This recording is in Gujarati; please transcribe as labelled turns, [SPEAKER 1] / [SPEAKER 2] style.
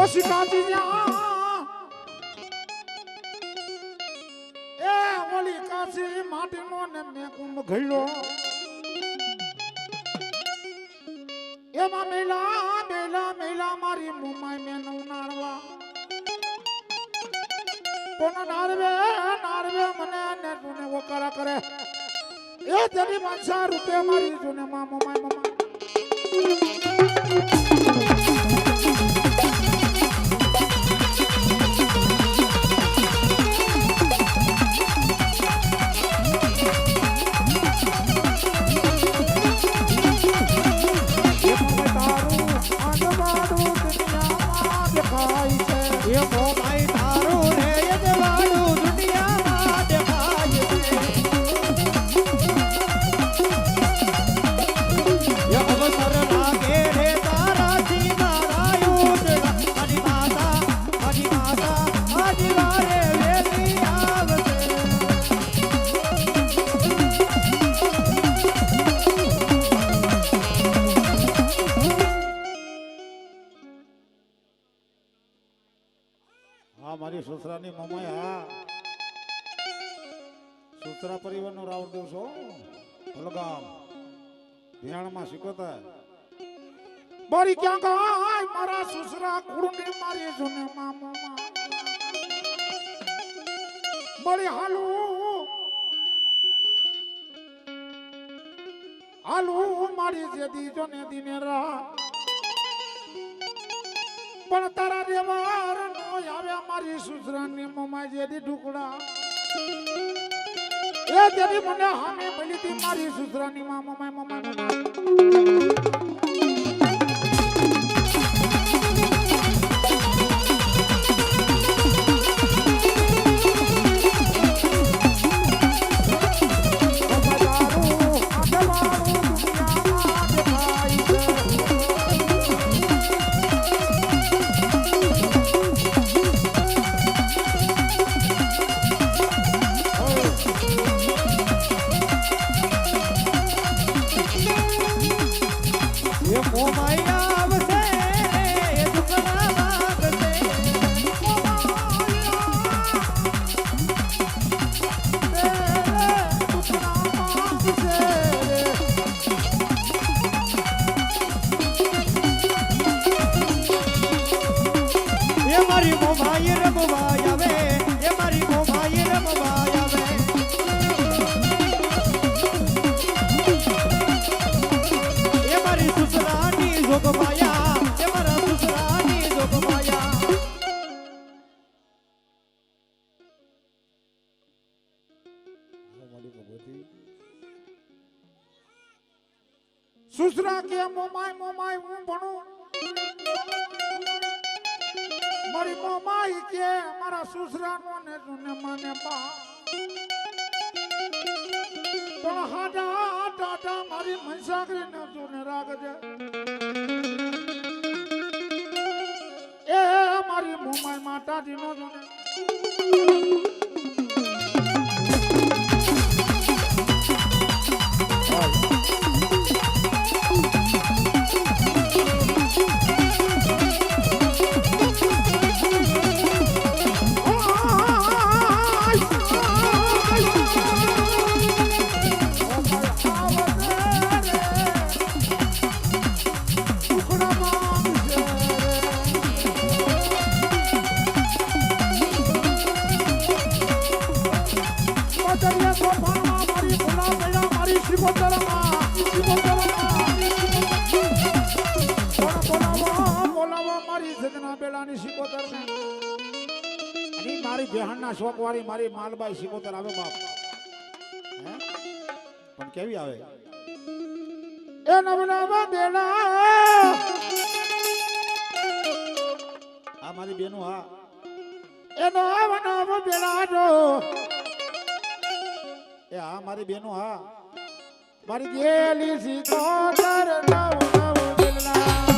[SPEAKER 1] ડોશી કાચી જ્યાં એ ઓલી કાચી માટીનો ને મેં કુંભ ઘડ્યો એમાં મેલા મેલા મેલા મારી મુંબઈ મેં નવ નારવા. કોનો નારવે મને ને તુને કરે. એ તેની પાંચસો રૂપે મારી તુને માં મમાય દુનિયામાં છે.
[SPEAKER 2] એ મોમાઈ તારું રે યજવાડું દુનિયામાં મારી
[SPEAKER 1] સુસરાની મમાઈ હા. સુસરા પરિવારનો રાવણ દિવસો ભલગામ ભિયાણમાં શીખોતા મારી ક્યાં ગાય મારા સુસરા કુળની મારી જોને મામા. મળી હાલુ. હાલુ મારી જેદી જોને દિને રા પણ તારા રેવાર આવે અમારી સુસરાની મમા જેદી ઢુકડા. એ જેદી મને હામે મળી હતી મારી સુસરાની માં મમાય મમાય સુસરા કે મોમાય મોમાય, હું ભણું. મારી મોમાઈ કે મારા સુસરા નો ને જુને મને બા. પણ હાડા ટાટા મારી મનસાગરી ને જુને રાખજે એ મારી મોમાઈ માતાજી નો જોને. મારી બેહણના શોખ મારી માલબાઈ સિકોતર આવે બાપ? પણ કેવી આવે? એ નવલા બેલા. આ મારી બેનું હા. એનો નવ બેલા જો એ હા મારી બેનું હા. મારી ગેલી કર નવ નવ બેલા